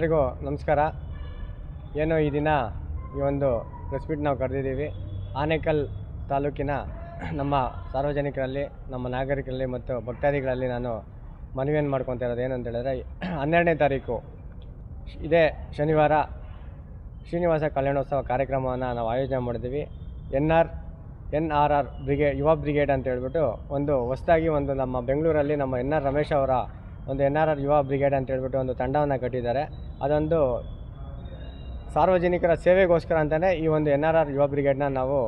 ಎಲ್ಲರಿಗೂ ನಮಸ್ಕಾರ. ಏನು ಈ ದಿನ ಈ ಒಂದು ಪ್ರೆಸ್ ನಾವು ಕರೆದಿದ್ದೀವಿ. ಆನೇಕಲ್ ತಾಲೂಕಿನ ನಮ್ಮ ಸಾರ್ವಜನಿಕರಲ್ಲಿ, ನಮ್ಮ ನಾಗರಿಕರಲ್ಲಿ ಮತ್ತು ಭಕ್ತಾದಿಗಳಲ್ಲಿ ನಾನು ಮನವಿಯನ್ನು ಮಾಡ್ಕೊತಾ ಇರೋದು ಏನಂತ ಹೇಳಿದ್ರೆ, ಹನ್ನೆರಡನೇ ತಾರೀಕು, ಇದೇ ಶನಿವಾರ ಶ್ರೀನಿವಾಸ ಕಲ್ಯಾಣೋತ್ಸವ ಕಾರ್ಯಕ್ರಮವನ್ನು ನಾವು ಆಯೋಜನೆ ಮಾಡಿದ್ದೀವಿ. N R N R R brigade Yuva brigade ಅಂತ ಹೇಳ್ಬಿಟ್ಟು ಒಂದು ಹೊಸದಾಗಿ ಒಂದು ನಮ್ಮ ಬೆಂಗಳೂರಲ್ಲಿ ನಮ್ಮ ಎನ್ ಆರ್ ರಮೇಶ್ ಅವರ ಒಂದು N R R Yuva brigade ಅಂತ ಹೇಳ್ಬಿಟ್ಟು ಒಂದು ತಂಡವನ್ನು ಕಟ್ಟಿದ್ದಾರೆ. ಅದೊಂದು ಸಾರ್ವಜನಿಕರ ಸೇವೆಗೋಸ್ಕರ ಅಂತಲೇ ಈ ಒಂದು ಎನ್ ಆರ್ ಆರ್ ಯುವ ಬ್ರಿಗೇಡ್ನ ನಾವು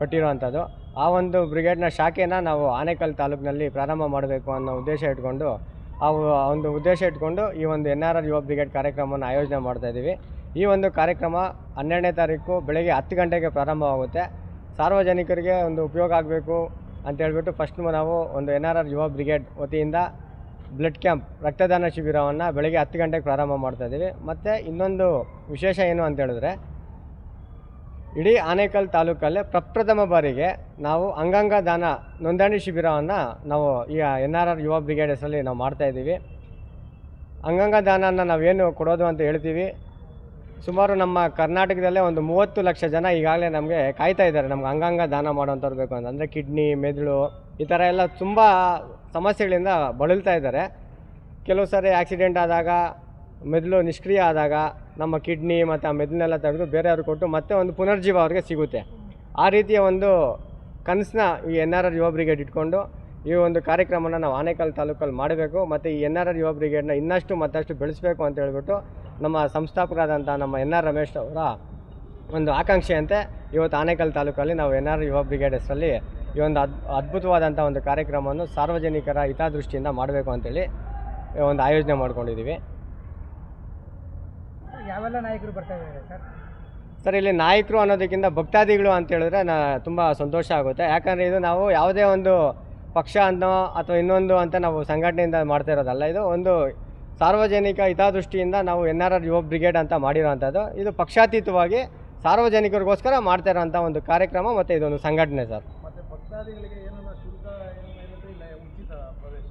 ಕಟ್ಟಿರುವಂಥದ್ದು. ಆ ಒಂದು ಬ್ರಿಗೇಡ್ನ ಶಾಖೆನ ನಾವು ಆನೇಕಲ್ ತಾಲೂಕಿನಲ್ಲಿ ಪ್ರಾರಂಭ ಮಾಡಬೇಕು ಅನ್ನೋ ಉದ್ದೇಶ ಇಟ್ಕೊಂಡು, ಆ ಒಂದು ಉದ್ದೇಶ ಇಟ್ಕೊಂಡು ಈ ಒಂದು N R R Yuva brigade ಕಾರ್ಯಕ್ರಮವನ್ನು ಆಯೋಜನೆ ಮಾಡ್ತಾ ಇದ್ದೀವಿ. ಈ ಒಂದು ಕಾರ್ಯಕ್ರಮ ಹನ್ನೆರಡನೇ ತಾರೀಕು ಬೆಳಗ್ಗೆ ಹತ್ತು ಗಂಟೆಗೆ ಪ್ರಾರಂಭವಾಗುತ್ತೆ. ಸಾರ್ವಜನಿಕರಿಗೆ ಒಂದು ಉಪಯೋಗ ಆಗಬೇಕು ಅಂತ ಹೇಳ್ಬಿಟ್ಟು ಫಸ್ಟ್ ನಾವು ಒಂದು N R R Yuva brigade ವತಿಯಿಂದ ಬ್ಲಡ್ ಕ್ಯಾಂಪ್, ರಕ್ತದಾನ ಶಿಬಿರವನ್ನು ಬೆಳಗ್ಗೆ ಹತ್ತು ಗಂಟೆಗೆ ಪ್ರಾರಂಭ ಮಾಡ್ತಾ ಇದ್ದೀವಿ. ಮತ್ತು ಇನ್ನೊಂದು ವಿಶೇಷ ಏನು ಅಂತ ಹೇಳಿದ್ರೆ, ಇಡೀ ಆನೇಕಲ್ ತಾಲೂಕಲ್ಲೇ ಪ್ರಪ್ರಥಮ ಬಾರಿಗೆ ನಾವು ಅಂಗಾಂಗ ದಾನ ನೋಂದಣಿ ಶಿಬಿರವನ್ನು ನಾವು ಈಗ N R R Yuva brigade ಹೆಸರಲ್ಲಿ ನಾವು ಮಾಡ್ತಾಯಿದ್ದೀವಿ ಅಂಗಾಂಗ ದಾನನ ನಾವೇನು ಕೊಡೋದು ಅಂತ ಹೇಳ್ತೀವಿ. ಸುಮಾರು ನಮ್ಮ ಕರ್ನಾಟಕದಲ್ಲೇ ಒಂದು ಮೂವತ್ತು ಲಕ್ಷ ಜನ ಈಗಾಗಲೇ ನಮಗೆ ಕಾಯ್ತಾ ಇದ್ದಾರೆ ನಮ್ಗೆ ಅಂಗಾಂಗ ದಾನ ಮಾಡೋಂಥವ್ರು ಬೇಕು ಅಂತ. ಅಂದರೆ ಕಿಡ್ನಿ, ಮೆದುಳು ಈ ಥರ ಎಲ್ಲ ತುಂಬ ಸಮಸ್ಯೆಗಳಿಂದ ಬಳಲ್ತಾ ಇದ್ದಾರೆ. ಕೆಲವು ಸಾರಿ ಆಕ್ಸಿಡೆಂಟ್ ಆದಾಗ, ಮೆದುಳು ನಿಷ್ಕ್ರಿಯ ಆದಾಗ, ನಮ್ಮ ಕಿಡ್ನಿ ಮತ್ತು ಆ ಮೆದುಳನ್ನೆಲ್ಲ ತೆಗೆದು ಬೇರೆಯವ್ರಿಗೆ ಕೊಟ್ಟು ಮತ್ತೆ ಒಂದು ಪುನರ್ಜೀವ ಅವ್ರಿಗೆ ಸಿಗುತ್ತೆ. ಆ ರೀತಿಯ ಒಂದು ಕನಸನ್ನ ಈ N R R Yuva brigade ಇಟ್ಕೊಂಡು ಈ ಒಂದು ಕಾರ್ಯಕ್ರಮನ ನಾವು ಆನೇಕಲ್ ತಾಲೂಕಲ್ಲಿ ಮಾಡಬೇಕು ಮತ್ತು ಈ ಎನ್ ಆರ್ ಆರ್ ಯುವ ಬ್ರಿಗೇಡ್ನ ಇನ್ನಷ್ಟು ಮತ್ತಷ್ಟು ಬೆಳೆಸಬೇಕು ಅಂತ ಹೇಳ್ಬಿಟ್ಟು ನಮ್ಮ ಸಂಸ್ಥಾಪಕರಾದಂಥ ನಮ್ಮ ಎನ್ ಆರ್ ರಮೇಶ್ ಅವರ ಒಂದು ಆಕಾಂಕ್ಷೆಯಂತೆ ಇವತ್ತು ಆನೇಕಲ್ ತಾಲೂಕಲ್ಲಿ ನಾವು ಎನ್ ಆರ್ ಯುವ ಬ್ರಿಗೇಡ್ ಹೆಸರಲ್ಲಿ ಈ ಒಂದು ಅದ್ ಅದ್ಭುತವಾದಂಥ ಒಂದು ಕಾರ್ಯಕ್ರಮವನ್ನು ಸಾರ್ವಜನಿಕರ ಹಿತದೃಷ್ಟಿಯಿಂದ ಮಾಡಬೇಕು ಅಂತೇಳಿ ಒಂದು ಆಯೋಜನೆ ಮಾಡ್ಕೊಂಡಿದ್ದೀವಿ. ಯಾವೆಲ್ಲ ನಾಯಕರು ಬರ್ತಾ ಇದ್ದಾರೆ ಸರ್? ಸರ್ ಇಲ್ಲಿ ನಾಯಕರು ಅನ್ನೋದಕ್ಕಿಂತ ಭಕ್ತಾದಿಗಳು ಅಂತ ಹೇಳಿದ್ರೆ ನಾ ತುಂಬ ಸಂತೋಷ ಆಗುತ್ತೆ. ಯಾಕಂದರೆ ಇದು ನಾವು ಯಾವುದೇ ಒಂದು ಪಕ್ಷ ಅನ್ನೋ ಅಥವಾ ಇನ್ನೊಂದು ಅಂತ ನಾವು ಸಂಘಟನೆಯಿಂದ ಮಾಡ್ತಾ ಇರೋದಲ್ಲ ಇದು ಒಂದು ಸಾರ್ವಜನಿಕ ಹಿತದೃಷ್ಟಿಯಿಂದ ನಾವು N R R Yuva brigade ಅಂತ ಮಾಡಿರೋವಂಥದ್ದು ಇದು ಪಕ್ಷಾತೀತವಾಗಿ ಸಾರ್ವಜನಿಕರಿಗೋಸ್ಕರ ಮಾಡ್ತಾ ಇರೋವಂಥ ಒಂದು ಕಾರ್ಯಕ್ರಮ ಮತ್ತು ಇದೊಂದು ಸಂಘಟನೆ ಸರ್. ಭಕ್ತಾದಿಗಳಿಗೆ ಏನನ್ನ ಶುಲ್ಕ ಇಲ್ಲ ಉಚಿತ ಪ್ರವೇಶ.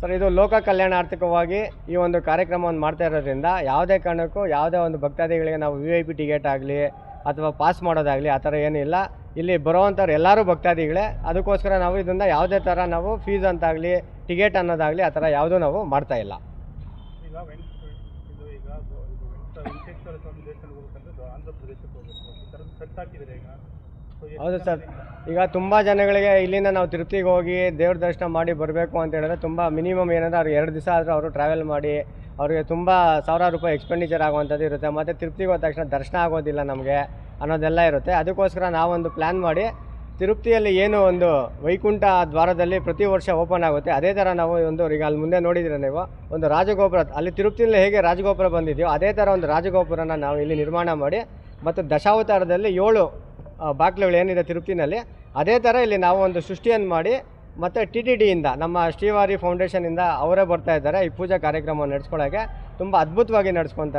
ಸರ್ ಇದು ಲೋಕ ಕಲ್ಯಾಣಾರ್ಥಕವಾಗಿ ಈ ಒಂದು ಕಾರ್ಯಕ್ರಮವನ್ನು ಮಾಡ್ತಾ ಇರೋದ್ರಿಂದ ಯಾವುದೇ ಕಾರಣಕ್ಕೂ ಯಾವುದೇ ಒಂದು ಭಕ್ತಾದಿಗಳಿಗೆ ನಾವು ವಿ ಐ ಪಿ ಟಿಕೆಟ್ ಆಗಲಿ ಅಥವಾ ಪಾಸ್ ಮಾಡೋದಾಗಲಿ ಆ ಥರ ಏನಿಲ್ಲ ಇಲ್ಲಿ. ಬರುವಂಥವ್ರು ಎಲ್ಲರೂ ಭಕ್ತಾದಿಗಳೇ. ಅದಕ್ಕೋಸ್ಕರ ನಾವು ಇದನ್ನು ಯಾವುದೇ ಥರ ನಾವು ಫೀಸ್ ಅಂತಾಗಲಿ ಟಿಕೆಟ್ ಅನ್ನೋದಾಗಲಿ ಆ ಥರ ಯಾವುದೂ ನಾವು ಮಾಡ್ತಾ ಇಲ್ಲ. ಈಗ ವೆಂಕ ಇದು ಈಗ ಗೋ- ಇದು ವೆಂಕ ವೆಂಕಟೇಶ್ವರ ಸ್ವಾಮಿ ದೇವಸ್ಥಾನಕ್ಕೆ ಹೋಗ್ಬೇಕಂದ್ರೆ ಆಂಧ್ರ ಪ್ರದೇಶಕ್ಕೆ ಹೋಗ್ಬೇಕು. ಈ ಥರದ್ದು ಸೆಟ್ ಹಾಕಿದ್ದಾರೆ ಈಗ? So, ಎಷ್ಟು ಹೌದು ಸರ್. ಈಗ ತುಂಬ ಜನಗಳಿಗೆ ಇಲ್ಲಿಂದ ನಾವು ತಿರುಪ್ತಿಗೆ ಹೋಗಿ ದೇವ್ರ ದರ್ಶನ ಮಾಡಿ ಬರಬೇಕು ಅಂತ ಹೇಳಿದ್ರೆ ತುಂಬ ಮಿನಿಮಮ್ ಏನಂದ್ರೆ ಅವ್ರಿಗೆ ಎರಡು ದಿವಸ ಆದರೂ ಅವರು ಟ್ರಾವೆಲ್ ಮಾಡಿ ಅವರಿಗೆ ತುಂಬ ಸಾವಿರಾರು ರೂಪಾಯಿ ಎಕ್ಸ್ಪೆಂಡಿಚರ್ ಆಗುವಂಥದ್ದು ಇರುತ್ತೆ. ಮತ್ತು ತಿರುಪ್ತಿಗೆ ಹೋದ ತಕ್ಷಣ ದರ್ಶನ ಆಗೋದಿಲ್ಲ ನಮಗೆ ಅನ್ನೋದೆಲ್ಲ ಇರುತ್ತೆ. ಅದಕ್ಕೋಸ್ಕರ ನಾವೊಂದು ಪ್ಲ್ಯಾನ್ ಮಾಡಿ ತಿರುಪ್ತಿಯಲ್ಲಿ ಏನು ಒಂದು ವೈಕುಂಠ ದ್ವಾರದಲ್ಲಿ ಪ್ರತಿ ವರ್ಷ ಓಪನ್ ಆಗುತ್ತೆ. ಅದೇ ಥರ ನಾವು ಒಂದು ಈಗ ಅಲ್ಲಿ ಮುಂದೆ ನೋಡಿದ್ರೆ ನೀವು? ಒಂದು ರಾಜಗೋಪುರ ಅಲ್ಲಿ ತಿರುಪ್ತಿಯಲ್ಲಿ ಹೇಗೆ ರಾಜಗೋಪುರ ಬಂದಿದೆಯೋ ಅದೇ ಥರ ಒಂದು ರಾಜಗೋಪುರನ ನಾವು ಇಲ್ಲಿ ನಿರ್ಮಾಣ ಮಾಡಿ ಮತ್ತು ದಶಾವತಾರದಲ್ಲಿ ಏಳು ಬಾಗಿಲುಗಳು ಏನಿದೆ ತಿರುಪ್ತಿನಲ್ಲಿ, ಅದೇ ಥರ ಇಲ್ಲಿ ನಾವು ಒಂದು ಸೃಷ್ಟಿಯನ್ನು ಮಾಡಿ, ಮತ್ತು ಟಿ ಟಿ ಡಿಯಿಂದ, ನಮ್ಮ ಶ್ರೀವಾರಿ ಫೌಂಡೇಶನಿಂದ ಅವರೇ ಬರ್ತಾ ಇದ್ದಾರೆ ಈ ಪೂಜಾ ಕಾರ್ಯಕ್ರಮವನ್ನು ನಡೆಸ್ಕೊಳ್ಳೋಕ್ಕೆ ತುಂಬ ಅದ್ಭುತವಾಗಿ ನಡೆಸ್ಕೊತ,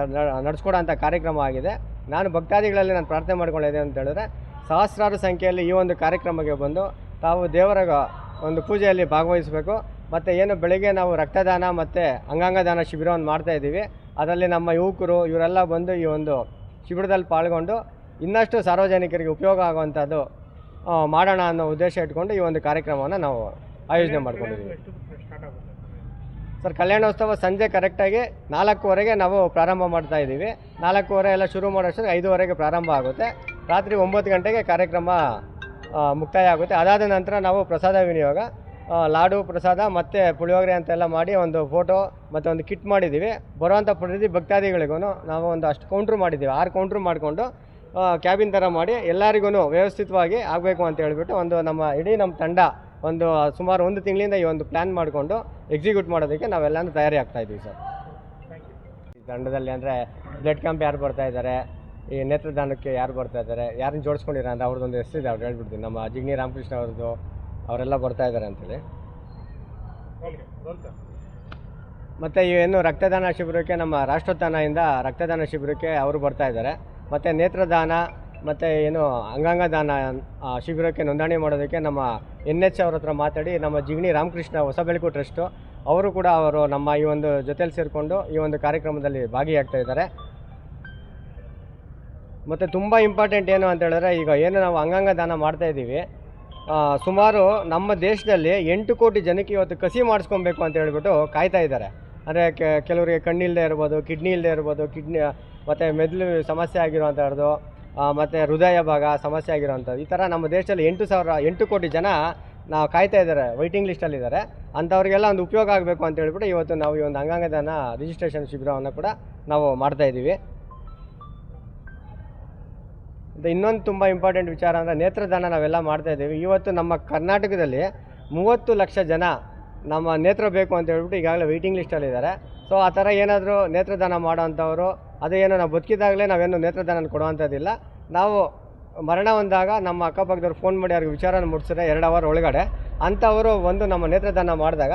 ನಡೆಸ್ಕೊಡೋಂಥ ಕಾರ್ಯಕ್ರಮ ಆಗಿದೆ. ನಾನು ಭಕ್ತಾದಿಗಳಲ್ಲಿ ನಾನು ಪ್ರಾರ್ಥನೆ ಮಾಡ್ಕೊಳ್ಳೋದೆ ಅಂತ ಹೇಳಿದ್ರೆ, ಸಹಸ್ರಾರು ಸಂಖ್ಯೆಯಲ್ಲಿ ಈ ಒಂದು ಕಾರ್ಯಕ್ರಮಕ್ಕೆ ಬಂದು ತಾವು ದೇವರ ಒಂದು ಪೂಜೆಯಲ್ಲಿ ಭಾಗವಹಿಸಬೇಕು. ಮತ್ತು ಏನು ಬೆಳಗ್ಗೆ ನಾವು ರಕ್ತದಾನ ಮತ್ತು ಅಂಗಾಂಗದಾನ ಶಿಬಿರವನ್ನು ಮಾಡ್ತಾ ಇದ್ದೀವಿ. ಅದರಲ್ಲಿ ನಮ್ಮ ಯುವಕರು ಇವರೆಲ್ಲ ಬಂದು ಈ ಒಂದು ಶಿಬಿರದಲ್ಲಿ ಪಾಲ್ಗೊಂಡು ಇನ್ನಷ್ಟು ಸಾರ್ವಜನಿಕರಿಗೆ ಉಪಯೋಗ ಆಗುವಂಥದ್ದು ಮಾಡೋಣ ಅನ್ನೋ ಉದ್ದೇಶ ಇಟ್ಕೊಂಡು ಈ ಒಂದು ಕಾರ್ಯಕ್ರಮವನ್ನು ನಾವು ಆಯೋಜನೆ ಮಾಡ್ಕೊಂಡಿದ್ದೀವಿ. ಸರ್, ಕಲ್ಯಾಣೋತ್ಸವ ಸಂಜೆ ಕರೆಕ್ಟಾಗಿ ನಾಲ್ಕೂವರೆಗೆ ನಾವು ಪ್ರಾರಂಭ ಮಾಡ್ತಾ ಇದ್ದೀವಿ. ನಾಲ್ಕೂವರೆ ಎಲ್ಲ ಶುರು ಮಾಡೋಷ್ಟು ಐದೂವರೆಗೆ ಪ್ರಾರಂಭ ಆಗುತ್ತೆ. ರಾತ್ರಿ ಒಂಬತ್ತು ಗಂಟೆಗೆ ಕಾರ್ಯಕ್ರಮ ಮುಕ್ತಾಯ ಆಗುತ್ತೆ. ಅದಾದ ನಂತರ ನಾವು ಪ್ರಸಾದ ವಿನಿಯೋಗ ಲಾಡು ಪ್ರಸಾದ ಮತ್ತು ಪುಳಿಯೋಗರೆ ಅಂತೆಲ್ಲ ಮಾಡಿ ಒಂದು ಫೋಟೋ ಮತ್ತು ಒಂದು ಕಿಟ್ ಮಾಡಿದ್ದೀವಿ. ಬರುವಂಥ ಪ್ರತಿ ಭಕ್ತಾದಿಗಳಿಗೂ ನಾವು ಒಂದು ಅಷ್ಟು ಕೌಂಟ್ರ್ ಮಾಡಿದ್ದೀವಿ. ಆರು ಕೌಂಟ್ರು ಮಾಡಿಕೊಂಡು ಕ್ಯಾಬಿನ್ ಥರ ಮಾಡಿ ಎಲ್ಲರಿಗೂ ವ್ಯವಸ್ಥಿತವಾಗಿ ಆಗಬೇಕು ಅಂತ ಹೇಳಿಬಿಟ್ಟು ಒಂದು ನಮ್ಮ ಇಡೀ ನಮ್ಮ ತಂಡ ಒಂದು ಸುಮಾರು ಒಂದು ತಿಂಗಳಿಂದ ಈ ಒಂದು ಪ್ಲ್ಯಾನ್ ಮಾಡಿಕೊಂಡು ಎಕ್ಸಿಕ್ಯೂಟ್ ಮಾಡೋದಕ್ಕೆ ನಾವೆಲ್ಲನೂ ತಯಾರಿ ಆಗ್ತಾ ಇದ್ದೀವಿ ಸರ್. ಈ ತಂಡದಲ್ಲಿ ಅಂದರೆ ಬ್ಲಡ್ ಕ್ಯಾಂಪ್ ಯಾರು ಬರ್ತಾ ಇದ್ದಾರೆ, ಈ ನೇತ್ರದಾನಕ್ಕೆ ಯಾರು ಬರ್ತಾ ಇದ್ದಾರೆ, ಯಾರನ್ನ ಜೋಡಿಸ್ಕೊಂಡಿರ ಅಂತ ಅವ್ರದ್ದೊಂದು ಹೆಸರಿದೆ ಅವ್ರು ಹೇಳ್ಬಿಡ್ತೀನಿ. ನಮ್ಮ ಜಿಗ್ನಿ ರಾಮಕೃಷ್ಣ ಅವ್ರದ್ದು, ಅವರೆಲ್ಲ ಬರ್ತಾ ಇದ್ದಾರೆ ಅಂತೇಳಿ. ಮತ್ತು ಏನು ರಕ್ತದಾನ ಶಿಬಿರಕ್ಕೆ ನಮ್ಮ ರಾಷ್ಟ್ರೋತ್ಥಾನದಿಂದ ರಕ್ತದಾನ ಶಿಬಿರಕ್ಕೆ ಅವರು ಬರ್ತಾ ಇದ್ದಾರೆ. ಮತ್ತು ನೇತ್ರದಾನ, ಮತ್ತು ಏನು ಅಂಗಾಂಗ ದಾನ ಶಿಬಿರಕ್ಕೆ ನೋಂದಣಿ ಮಾಡೋದಕ್ಕೆ ನಮ್ಮ ಎನ್ ಎಚ್ ಅವ್ರ ಹತ್ರ ಮಾತಾಡಿ, ನಮ್ಮ ಜಿಗ್ಣಿ ರಾಮಕೃಷ್ಣ ಹೊಸಬೆಳಕು ಟ್ರಸ್ಟು, ಅವರು ಕೂಡ ಅವರು ನಮ್ಮ ಈ ಒಂದು ಜೊತೆಯಲ್ಲಿ ಸೇರಿಕೊಂಡು ಈ ಒಂದು ಕಾರ್ಯಕ್ರಮದಲ್ಲಿ ಭಾಗಿಯಾಗ್ತಾ ಇದ್ದಾರೆ. ಮತ್ತು ತುಂಬ ಇಂಪಾರ್ಟೆಂಟ್ ಏನು ಅಂತ ಹೇಳಿದ್ರೆ, ಈಗ ಏನು ನಾವು ಅಂಗಾಂಗ ದಾನ ಮಾಡ್ತಾ ಇದ್ದೀವಿ ಸುಮಾರು ನಮ್ಮ ದೇಶದಲ್ಲಿ ಎಂಟು ಕೋಟಿ ಜನಕ್ಕೆ ಇವತ್ತು ಕಸಿ ಮಾಡಿಸ್ಕೊಬೇಕು ಅಂತ ಹೇಳ್ಬಿಟ್ಟು ಕಾಯ್ತಾ ಇದ್ದಾರೆ. ಅಂದರೆ ಕೆಲವರಿಗೆ ಕಣ್ಣಿಲ್ಲದೆ ಇರ್ಬೋದು, ಕಿಡ್ನಿ ಇಲ್ಲದೆ ಇರ್ಬೋದು, ಕಿಡ್ನಿ ಮತ್ತು ಮೆದುಳು ಸಮಸ್ಯೆ ಆಗಿರುವಂಥದ್ದು ಮತ್ತು ಹೃದಯ ಭಾಗ ಸಮಸ್ಯೆ ಆಗಿರುವಂಥದ್ದು ಈ ಥರ ನಮ್ಮ ದೇಶದಲ್ಲಿ ಎಂಟು ಸಾವಿರ, ಎಂಟು ಕೋಟಿ ಜನ ನಾವು ಕಾಯ್ತಾ ಇದ್ದಾರೆ ವೈಟಿಂಗ್ ಲಿಸ್ಟಲ್ಲಿದ್ದಾರೆ ಅಂಥವ್ರಿಗೆಲ್ಲ ಒಂದು ಉಪಯೋಗ ಆಗಬೇಕು ಅಂತ ಹೇಳಿಬಿಟ್ಟು ಇವತ್ತು ನಾವು ಈ ಒಂದು ಅಂಗಾಂಗದಾನ ರಿಜಿಸ್ಟ್ರೇಷನ್ ಶಿಬಿರವನ್ನು ಕೂಡ ನಾವು ಮಾಡ್ತಾ ಇದ್ದೀವಿ. ಇನ್ನೊಂದು ತುಂಬ ಇಂಪಾರ್ಟೆಂಟ್ ವಿಚಾರ ಅಂದರೆ ನೇತ್ರದಾನ ನಾವೆಲ್ಲ ಮಾಡ್ತಾ ಇದ್ದೀವಿ. ಇವತ್ತು ನಮ್ಮ ಕರ್ನಾಟಕದಲ್ಲಿ ಮೂವತ್ತು ಲಕ್ಷ ಜನ ನಮ್ಮ ನೇತ್ರ ಬೇಕು ಅಂತ ಹೇಳ್ಬಿಟ್ಟು ಈಗಾಗಲೇ ವೆಯ್ಟಿಂಗ್ ಲಿಸ್ಟಲ್ಲಿದ್ದಾರೆ ಸೊ ಆ ಥರ ಏನಾದರೂ ನೇತ್ರದಾನ ಮಾಡೋವಂಥವ್ರು, ಅದು ಏನೋ ನಾವು ಬದುಕಿದಾಗಲೇ ನಾವೇನು ನೇತ್ರದಾನ ಕೊಡುವಂಥದ್ದಿಲ್ಲ. ನಾವು ಮರಣ ಹೊಂದಾಗ ನಮ್ಮ ಅಕ್ಕಪಕ್ಕದವ್ರು ಫೋನ್ ಮಾಡಿ ಅವ್ರಿಗೆ ವಿಚಾರನ ಮುಟ್ಸಿದ್ರೆ ಎರಡು ಅವರ್ ಒಳಗಡೆ, ಅಂಥವರು ಒಂದು ನಮ್ಮ ನೇತ್ರದಾನ ಮಾಡಿದಾಗ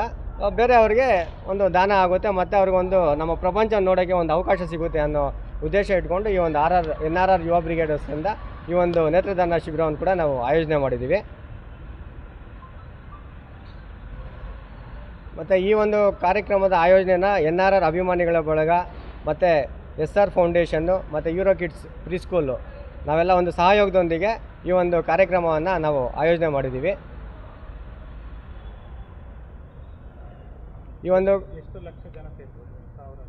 ಬೇರೆ ಅವ್ರಿಗೆ ಒಂದು ದಾನ ಆಗುತ್ತೆ, ಮತ್ತು ಅವ್ರಿಗೊಂದು ನಮ್ಮ ಪ್ರಪಂಚ ನೋಡೋಕ್ಕೆ ಒಂದು ಅವಕಾಶ ಸಿಗುತ್ತೆ ಅನ್ನೋ ಉದ್ದೇಶ ಇಟ್ಕೊಂಡು ಈ ಒಂದು R R, N R R Yuva ಬ್ರಿಗೇಡರ್ಸಿಂದ ಈ ಒಂದು ನೇತ್ರದಾನ ಶಿಬಿರವನ್ನು ಕೂಡ ನಾವು ಆಯೋಜನೆ ಮಾಡಿದ್ದೀವಿ. ಮತ್ತು ಈ ಒಂದು ಕಾರ್ಯಕ್ರಮದ ಆಯೋಜನೆಯನ್ನು ಎನ್ ಆರ್ ಆರ್ ಅಭಿಮಾನಿಗಳ ಬಳಗ ಮತ್ತು ಎಸ್ ಆರ್ ಫೌಂಡೇಶನ್ನು ಮತ್ತು ಯೂರೋ ಕಿಡ್ಸ್ ಪ್ರೀ ಸ್ಕೂಲು ನಾವೆಲ್ಲ ಒಂದು ಸಹಯೋಗದೊಂದಿಗೆ ಈ ಒಂದು ಕಾರ್ಯಕ್ರಮವನ್ನು ನಾವು ಆಯೋಜನೆ ಮಾಡಿದ್ದೀವಿ. ಈ ಒಂದು ಎಷ್ಟು ಲಕ್ಷ ಜನ ಸೇರ್ಬೋದು? ಸಾವಿರ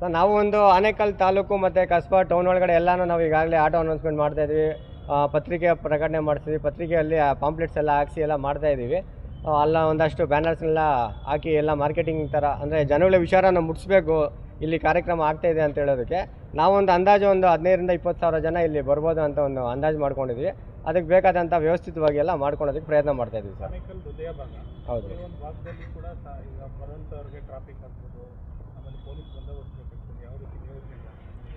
ಸೊ ನಾವು ಒಂದು ಆನೇಕಲ್ ತಾಲೂಕು ಮತ್ತು ಕಸ್ಬಾ ಟೌನ್ ಒಳಗಡೆ ಎಲ್ಲನೂ ನಾವು ಈಗಾಗಲೇ ಆಟೋ ಅನೌನ್ಸ್ಮೆಂಟ್ ಮಾಡ್ತಾ ಇದ್ವಿ. ಪತ್ರಿಕೆ ಪ್ರಕಟಣೆ ಮಾಡ್ತಿದ್ವಿ. ಪತ್ರಿಕೆಯಲ್ಲಿ ಪಾಂಪ್ಲೆಟ್ಸ್ ಎಲ್ಲ ಹಾಕ್ಸಿ ಎಲ್ಲ ಮಾಡ್ತಾ ಇದ್ದೀವಿ ಆ, ಅಲ್ಲ ಒಂದಷ್ಟು ಬ್ಯಾನರ್ಸ್ನೆಲ್ಲ ಹಾಕಿ ಎಲ್ಲ ಮಾರ್ಕೆಟಿಂಗ್ ಥರ ಅಂದರೆ ಜನಗಳ ವಿಚಾರನ ಮುಟ್ಟಿಸ್ಬೇಕು ಇಲ್ಲಿ ಕಾರ್ಯಕ್ರಮ ಆಗ್ತಾಯಿದೆ ಇದೆ ಅಂತ ಹೇಳೋದಕ್ಕೆ ನಾವೊಂದು ಅಂದಾಜು ಒಂದು ಹದಿನೈದರಿಂದ ಇಪ್ಪತ್ತು ಸಾವಿರ ಜನ ಇಲ್ಲಿ ಬರ್ಬೋದು ಅಂತ ಒಂದು ಅಂದಾಜು ಮಾಡ್ಕೊಂಡಿದ್ವಿ. ಅದಕ್ಕೆ ಬೇಕಾದಂಥ ವ್ಯವಸ್ಥಿತವಾಗಿ ಎಲ್ಲ ಮಾಡ್ಕೊಳೋದಕ್ಕೆ ಪ್ರಯತ್ನ ಮಾಡ್ತಾ ಇದ್ದೀವಿ ಸರ್. ಹೌದು?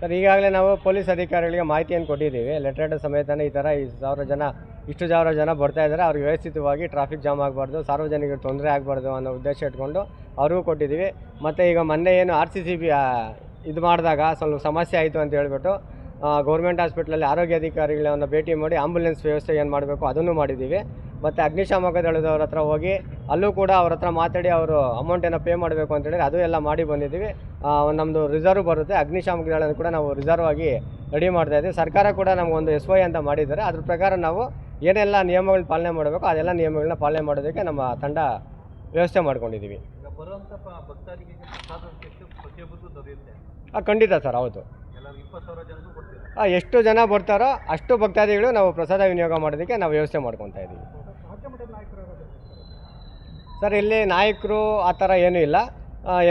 ಸರ್ ಈಗಾಗಲೇ ನಾವು ಪೊಲೀಸ್ ಅಧಿಕಾರಿಗಳಿಗೆ ಮಾಹಿತಿಯನ್ನು ಕೊಟ್ಟಿದ್ದೀವಿ. ಲೆಟರ್ ಸಮೇತನೇ ಈ ಥರ ಈ ಸಾವಿರ ಜನ ಇಷ್ಟು ಸಾವಿರ ಜನ ಬರ್ತಾ ಇದ್ದಾರೆ. ಅವ್ರಿಗೆ ವ್ಯವಸ್ಥಿತವಾಗಿ ಟ್ರಾಫಿಕ್ ಜಾಮ್ ಆಗಬಾರ್ದು ಸಾರ್ವಜನಿಕರಿಗೆ ತೊಂದರೆ ಆಗಬಾರ್ದು ಅನ್ನೋ ಉದ್ದೇಶ ಇಟ್ಕೊಂಡು ಅವ್ರಿಗೂ ಕೊಟ್ಟಿದ್ದೀವಿ. ಮತ್ತು ಈಗ ಮೊನ್ನೆ ಏನು ಆರ್ ಸಿ ಸಿ ಬಿ ಇದು ಮಾಡಿದಾಗ ಸ್ವಲ್ಪ ಸಮಸ್ಯೆ ಆಯಿತು ಅಂತ ಹೇಳ್ಬಿಟ್ಟು ಗೌರ್ಮೆಂಟ್ ಹಾಸ್ಪಿಟ್ಲಲ್ಲಿ ಆರೋಗ್ಯ ಅಧಿಕಾರಿಗಳನ್ನ ಭೇಟಿ ಮಾಡಿ ಆಂಬುಲೆನ್ಸ್ ವ್ಯವಸ್ಥೆ ಏನು ಮಾಡಬೇಕು ಅದನ್ನು ಮಾಡಿದ್ದೀವಿ. ಮತ್ತು ಅಗ್ನಿಶಾಮಕ ದಳದವ್ರ ಹತ್ರ ಹೋಗಿ ಅಲ್ಲೂ ಕೂಡ ಅವ್ರ ಹತ್ರ ಮಾತಾಡಿ ಅವರು ಅಮೌಂಟನ್ನು ಪೇ ಮಾಡಬೇಕು ಅಂತ ಹೇಳಿ ಅದು ಎಲ್ಲ ಮಾಡಿ ಬಂದಿದ್ದೀವಿ. ನಮ್ಮದು ರಿಸರ್ವ್ ಬರುತ್ತೆ. ಅಗ್ನಿಶಾಮಕ ದಳನ ಕೂಡ ನಾವು ರಿಸರ್ವ್ ಆಗಿ ರೆಡಿ ಮಾಡ್ತಾ ಇದ್ದೀವಿ. ಸರ್ಕಾರ ಕೂಡ ನಮಗೊಂದು ಎಸ್ ವೈ ಅಂತ ಮಾಡಿದ್ದಾರೆ. ಅದ್ರ ಪ್ರಕಾರ ನಾವು ಏನೆಲ್ಲ ನಿಯಮಗಳನ್ನ ಪಾಲನೆ ಮಾಡಬೇಕು ಅದೆಲ್ಲ ನಿಯಮಗಳನ್ನ ಪಾಲನೆ ಮಾಡೋದಕ್ಕೆ ನಮ್ಮ ತಂಡ ವ್ಯವಸ್ಥೆ ಮಾಡ್ಕೊಂಡಿದ್ದೀವಿ. ಹಾಂ ಖಂಡಿತ ಸರ್ ಹೌದು. ಎಷ್ಟು ಜನ ಬರ್ತಾರೋ ಅಷ್ಟು ಭಕ್ತಾದಿಗಳು ನಾವು ಪ್ರಸಾದ ವಿನಿಯೋಗ ಮಾಡೋದಕ್ಕೆ ನಾವು ವ್ಯವಸ್ಥೆ ಮಾಡ್ಕೊತಾ ಇದ್ದೀವಿ. ಸರ್, ಇಲ್ಲಿ ನಾಯಕರು ಆ ಥರ ಏನೂ ಇಲ್ಲ.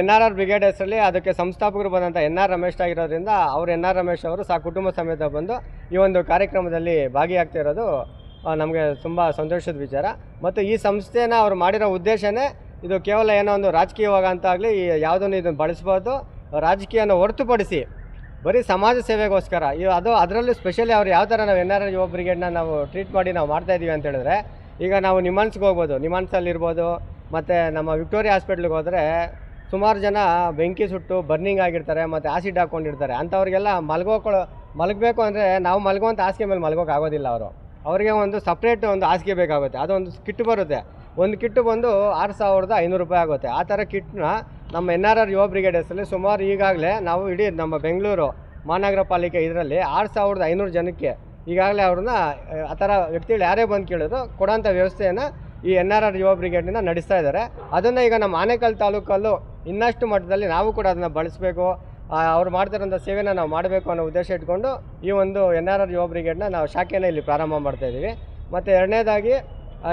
ಎನ್ ಆರ್ ಆರ್ ಬ್ರಿಗೇಡ್ ಹೆಸರಲ್ಲಿ ಅದಕ್ಕೆ ಸಂಸ್ಥಾಪಕರು ಬಂದಂಥ ಎನ್ ಆರ್ ರಮೇಶ್ ಆಗಿರೋದ್ರಿಂದ ಅವರು ಎನ್ ಆರ್ ರಮೇಶ್ ಅವರು ಸಹ ಕುಟುಂಬ ಸಮೇತ ಬಂದು ಈ ಒಂದು ಕಾರ್ಯಕ್ರಮದಲ್ಲಿ ಭಾಗಿಯಾಗ್ತಿರೋದು ನಮಗೆ ತುಂಬ ಸಂತೋಷದ ವಿಚಾರ. ಮತ್ತು ಈ ಸಂಸ್ಥೆನ ಅವರು ಮಾಡಿರೋ ಉದ್ದೇಶನೇ ಇದು ಕೇವಲ ಏನೋ ಒಂದು ರಾಜಕೀಯವಾಗ ಅಂತ ಆಗಲಿ ಯಾವುದನ್ನು ಇದನ್ನು ಬಳಸ್ಬೋದು, ರಾಜಕೀಯನ ಹೊರತುಪಡಿಸಿ ಬರೀ ಸಮಾಜ ಸೇವೆಗೋಸ್ಕರ. ಇವು ಅದು ಅದರಲ್ಲೂ ಸ್ಪೆಷಲಿ ಅವ್ರು ಯಾವ ಥರ ನಾವು ಎನ್ ಆರ್ ಯುವ ಬ್ರಿಗೇಡ್ನ ನಾವು ಟ್ರೀಟ್ ಮಾಡಿ ನಾವು ಮಾಡ್ತಾ ಇದ್ದೀವಿ ಅಂತ ಹೇಳಿದ್ರೆ, ಈಗ ನಾವು ನಿಮಾನ್ಸ್ಗೆ ಹೋಗ್ಬೋದು ನಿಮಾನ್ಸಲ್ಲಿ ಇರ್ಬೋದು ಮತ್ತು ನಮ್ಮ ವಿಕ್ಟೋರಿಯಾ ಹಾಸ್ಪಿಟ್ಲಿಗೆ ಹೋದರೆ ಸುಮಾರು ಜನ ಬೆಂಕಿ ಸುಟ್ಟು ಬರ್ನಿಂಗ್ ಆಗಿರ್ತಾರೆ, ಮತ್ತು ಆಸಿಡ್ ಹಾಕ್ಕೊಂಡಿರ್ತಾರೆ ಅಂಥವ್ರಿಗೆಲ್ಲ ಮಲ್ಗೋಕೊಳ್ಳೋ ಮಲಗಬೇಕು ಅಂದರೆ ನಾವು ಮಲಗುವಂಥ ಹಾಸಿಗೆ ಮೇಲೆ ಮಲಗೋಕೆ ಆಗೋದಿಲ್ಲ ಅವರು. ಅವರಿಗೆ ಒಂದು ಸಪ್ರೇಟ್ ಒಂದು ಹಾಸಿಗೆ ಬೇಕಾಗುತ್ತೆ. ಅದೊಂದು ಕಿಟ್ ಬರುತ್ತೆ. ಒಂದು ಕಿಟ್ಟು ಬಂದು ಆರು ಸಾವಿರದ ಐನೂರು ರೂಪಾಯಿ ಆಗುತ್ತೆ. ಆ ಥರ ಕಿಟ್ನ ನಮ್ಮ N R R Yuva brigade ಹೆಸರಲ್ಲಿ ಸುಮಾರು ಈಗಾಗಲೇ ನಾವು ಇಡೀ ನಮ್ಮ ಬೆಂಗಳೂರು ಮಹಾನಗರ ಪಾಲಿಕೆ ಇದರಲ್ಲಿ ಆರು ಸಾವಿರದ ಐನೂರು ಜನಕ್ಕೆ ಈಗಾಗಲೇ ಅವ್ರನ್ನ, ಆ ಥರ ವ್ಯಕ್ತಿಗಳು ಯಾರೇ ಬಂದು ಕೇಳಿದ್ರು ಕೊಡೋಂಥ ವ್ಯವಸ್ಥೆಯನ್ನು ಈ ಎನ್ ಆರ್ ಆರ್ ಯುವ ಬ್ರಿಗೇಡ್ನಿಂದ ನಡೆಸ್ತಾ ಇದ್ದಾರೆ. ಅದನ್ನು ಈಗ ನಮ್ಮ ಆನೇಕಲ್ ತಾಲೂಕಲ್ಲೂ ಇನ್ನಷ್ಟು ಮಟ್ಟದಲ್ಲಿ ನಾವು ಕೂಡ ಅದನ್ನು ಬಳಸಬೇಕು. ಅವ್ರು ಮಾಡ್ತಿರೋಂಥ ಸೇವೆನ ನಾವು ಮಾಡಬೇಕು ಅನ್ನೋ ಉದ್ದೇಶ ಇಟ್ಕೊಂಡು ಈ ಒಂದು ಎನ್ ಆರ್ ಆರ್ ಯುವ ಬ್ರಿಗೇಡ್ನ ನಾವು ಶಾಖೆನ ಇಲ್ಲಿ ಪ್ರಾರಂಭ ಮಾಡ್ತಾ ಇದ್ದೀವಿ. ಮತ್ತು ಎರಡನೇದಾಗಿ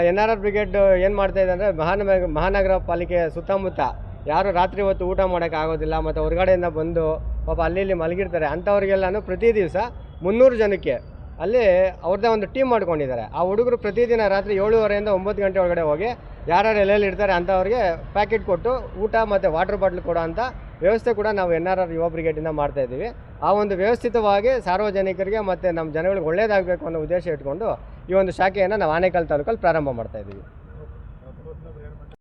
ಎನ್ ಆರ್ ಆರ್ ಬ್ರಿಗೇಡ್ ಏನು ಮಾಡ್ತಾ ಇದೆ ಅಂದರೆ ಮಹಾನ ಮಹಾನಗರ ಪಾಲಿಕೆ ಸುತ್ತಮುತ್ತ ಯಾರು ರಾತ್ರಿ ಹೊತ್ತು ಊಟ ಮಾಡೋಕ್ಕಾಗೋದಿಲ್ಲ ಮತ್ತು ಹೊರಗಡೆಯಿಂದ ಬಂದು ಪಾಪ ಅಲ್ಲಿ ಇಲ್ಲಿ ಮಲಗಿರ್ತಾರೆ. ಅಂಥವ್ರಿಗೆಲ್ಲನೂ ಪ್ರತಿ ದಿವಸ ಮುನ್ನೂರು ಜನಕ್ಕೆ ಅಲ್ಲಿ ಅವ್ರದ್ದೇ ಒಂದು ಟೀಮ್ ಮಾಡ್ಕೊಂಡಿದ್ದಾರೆ. ಆ ಹುಡುಗರು ಪ್ರತಿದಿನ ರಾತ್ರಿ ಏಳುವರೆಯಿಂದ ಒಂಬತ್ತು ಗಂಟೆ ಒಳಗಡೆ ಹೋಗಿ ಯಾರ್ಯಾರು ಎಲ್ಲೆಲ್ಲಿ ಇರ್ತಾರೆ ಅಂಥವ್ರಿಗೆ ಪ್ಯಾಕೆಟ್ ಕೊಟ್ಟು ಊಟ ಮತ್ತು ವಾಟರ್ ಬಾಟ್ಲ್ ಕೊಡೋ ಅಂಥ ವ್ಯವಸ್ಥೆ ಕೂಡ ನಾವು ಎನ್ ಆರ್ ಆರ್ ಯುವ ಬ್ರಿಗೇಡಿಂದ ಮಾಡ್ತಾ ಇದ್ದೀವಿ. ಆ ಒಂದು ವ್ಯವಸ್ಥಿತವಾಗಿ ಸಾರ್ವಜನಿಕರಿಗೆ ಮತ್ತು ನಮ್ಮ ಜನಗಳಿಗೆ ಒಳ್ಳೆಯದಾಗಬೇಕು ಅನ್ನೋ ಉದ್ದೇಶ ಇಟ್ಕೊಂಡು ಈ ಒಂದು ಶಾಖೆಯನ್ನು ನಾವು ಆನೇಕಲ್ ತಾಲೂಕಲ್ಲಿ ಪ್ರಾರಂಭ ಮಾಡ್ತಾ ಇದ್ದೀವಿ.